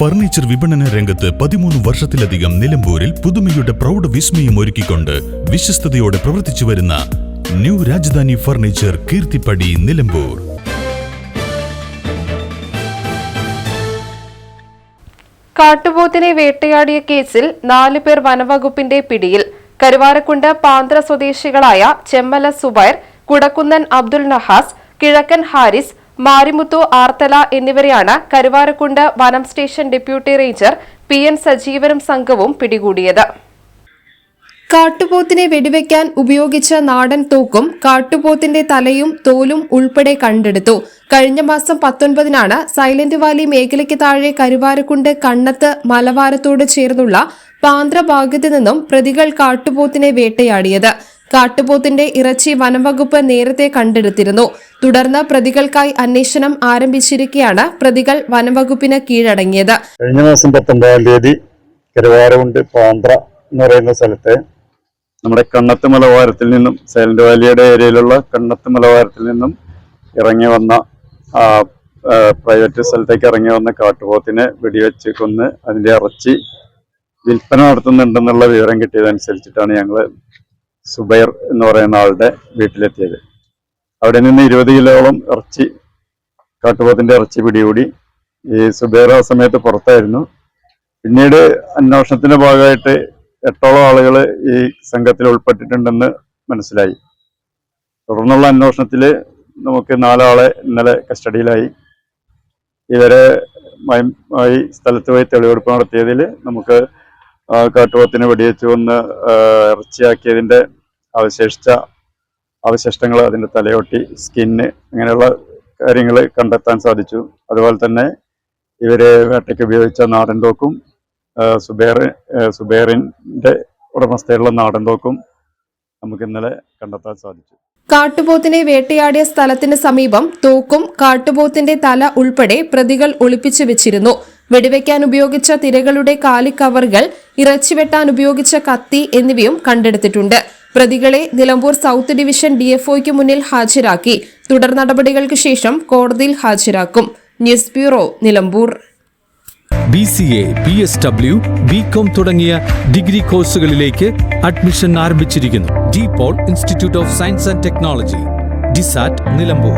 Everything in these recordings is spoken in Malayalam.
ഫർണിച്ചർ വിപണന രംഗത്ത് പതിമൂന്ന് വർഷത്തിലധികം നിലമ്പൂരിൽ പുതുമയുടെ പ്രൗഢ വിസ്മയം ഒരുക്കിക്കൊണ്ട് വിശ്വസ്തയോടെ പ്രവർത്തിച്ചു വരുന്ന ന്യൂ രാജധാനി ഫർണിച്ചർ കീർത്തിപ്പടി നിലമ്പൂർ. കാട്ടുപോത്തിനെ വേട്ടയാടിയ കേസിൽ നാല് പേർ വനവകുപ്പിന്റെ പിടിയിൽ. കരുവാരക്കുണ്ട് പാന്ത്ര സ്വദേശികളായ ചെമ്മല സുബൈർ കുടക്കുന്നൻ അബ്ദുൽ നഹാസ് കിഴക്കൻ ഹാരിസ് മാരിമുത്തു ആർത്തല എന്നിവരെയാണ് കരുവാരക്കുണ്ട് വനം station deputy ranger P N സജീവനും സംഘവും പിടികൂടിയത്. കാട്ടുപോത്തിനെ വെടിവെക്കാൻ ഉപയോഗിച്ച നാടൻ തോക്കും കാട്ടുപോത്തിന്റെ തലയും തോലും ഉൾപ്പെടെ കണ്ടെടുത്തു. കഴിഞ്ഞ മാസം പത്തൊൻപതിനാണ് സൈലന്റ് വാലി മേഖലയ്ക്ക് താഴെ കരുവാരക്കുണ്ട് കണ്ണത്ത് മലവാരത്തോട് ചേർന്നുള്ള പാന്ത്ര ഭാഗത്തു നിന്നും പ്രതികൾ കാട്ടുപോത്തിനെ വേട്ടയാടിയത്. കാട്ടുപോത്തിന്റെ ഇറച്ചി വനംവകുപ്പ് നേരത്തെ കണ്ടെടുത്തിരുന്നു. തുടർന്ന് പ്രതികൾക്കായി അന്വേഷണം ആരംഭിച്ചിരിക്കെയാണ് പ്രതികൾ വനംവകുപ്പിന് കീഴടങ്ങിയത്. കഴിഞ്ഞ മാസം പത്തൊമ്പതാം തീയതി കരുവാരമുണ്ട് പാന്ത്ര എന്ന് പറയുന്ന സ്ഥലത്ത് നമ്മുടെ കണ്ണത്ത് മലവാരത്തിൽ നിന്നും സൈലന്റ് വാലിയുടെ ഏരിയയിലുള്ള കണ്ണത്ത് മലവാരത്തിൽ നിന്നും ഇറങ്ങി വന്ന പ്രൈവറ്റ് സ്ഥലത്തേക്ക് ഇറങ്ങി വന്ന കാട്ടുപോത്തിനെ വെടിവെച്ച് കൊന്ന് അതിന്റെ ഇറച്ചി വിൽപ്പന നടത്തുന്നുണ്ടെന്നുള്ള വിവരം കിട്ടിയതനുസരിച്ചിട്ടാണ് ഞങ്ങൾ സുബൈർ എന്ന് പറയുന്ന ആളുടെ വീട്ടിലെത്തിയത്. അവിടെ നിന്ന് ഇരുപത് കിലോളം ഇറച്ചി കാട്ടുപോത്തിന്റെ ഇറച്ചി പിടികൂടി. ഈ സുബൈർ ആ സമയത്ത് പുറത്തായിരുന്നു. പിന്നീട് അന്വേഷണത്തിന്റെ ഭാഗമായിട്ട് എട്ടോളം ആളുകൾ ഈ സംഘത്തിൽ ഉൾപ്പെട്ടിട്ടുണ്ടെന്ന് മനസ്സിലായി. തുടർന്നുള്ള അന്വേഷണത്തിൽ നമുക്ക് നാലാളെ ഇന്നലെ കസ്റ്റഡിയിലായി. ഇവരെ മയം- മായി സ്ഥലത്ത് പോയി തെളിവെടുപ്പ് നടത്തിയതിൽ നമുക്ക് കാട്ടുപോത്തിന് വെടിവെച്ച് വന്ന് ഇറച്ചിയാക്കിയതിന്റെ അവശേഷിച്ച അവശിഷ്ടങ്ങൾ അതിന്റെ തലയൊട്ടി സ്കിന്ന് അങ്ങനെയുള്ള കാര്യങ്ങൾ കണ്ടെത്താൻ സാധിച്ചു. അതുപോലെ തന്നെ ഇവർ വേട്ടയ്ക്ക് ഉപയോഗിച്ച നാടൻ തോക്കും സുബേർ സുബേറിന്റെ ഉടമസ്ഥയുള്ള നാടൻ തോക്കും നമുക്ക് ഇന്നലെ കണ്ടെത്താൻ സാധിച്ചു. കാട്ടുപോത്തിനെ വേട്ടയാടിയ സ്ഥലത്തിന് സമീപം തോക്കും കാട്ടുപോത്തിന്റെ തല ഉൾപ്പെടെ പ്രതികൾ ഒളിപ്പിച്ചു വെച്ചിരുന്നു. വെടിവെക്കാൻ ഉപയോഗിച്ച തിരകളുടെ കാലിക്കവറുകൾ ഇറച്ചി വെട്ടാൻ ഉപയോഗിച്ച കത്തി എന്നിവയും കണ്ടെടുത്തിട്ടുണ്ട്. പ്രതികളെ നിലമ്പൂർ സൗത്ത് ഡിവിഷൻ ഡിഎഫ്ഒയ്ക്ക് മുന്നിൽ ഹാജരാക്കി. തുടർ നടപടികൾക്ക് ശേഷം കോടതിയിൽ ഹാജരാക്കും. News bureau Nilambur. B C A B S W B com തുടങ്ങിയ ഡിഗ്രി കോഴ്സുകളിലേക്ക് അഡ്മിഷൻ ആരംഭിച്ചിരിക്കുന്നു. D Paul institute of science and technology DSAT Nilambur.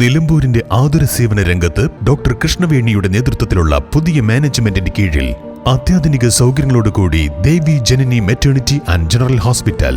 നിലമ്പൂരിന്റെ ആതുര സേവന രംഗത്ത് ഡോക്ടർ കൃഷ്ണവേണിയുടെ നേതൃത്വത്തിലുള്ള പുതിയ മാനേജ്മെന്റിന്റെ കീഴിൽ അത്യാധുനിക സൗകര്യങ്ങളോടുകൂടി Devi Janani maternity and general hospital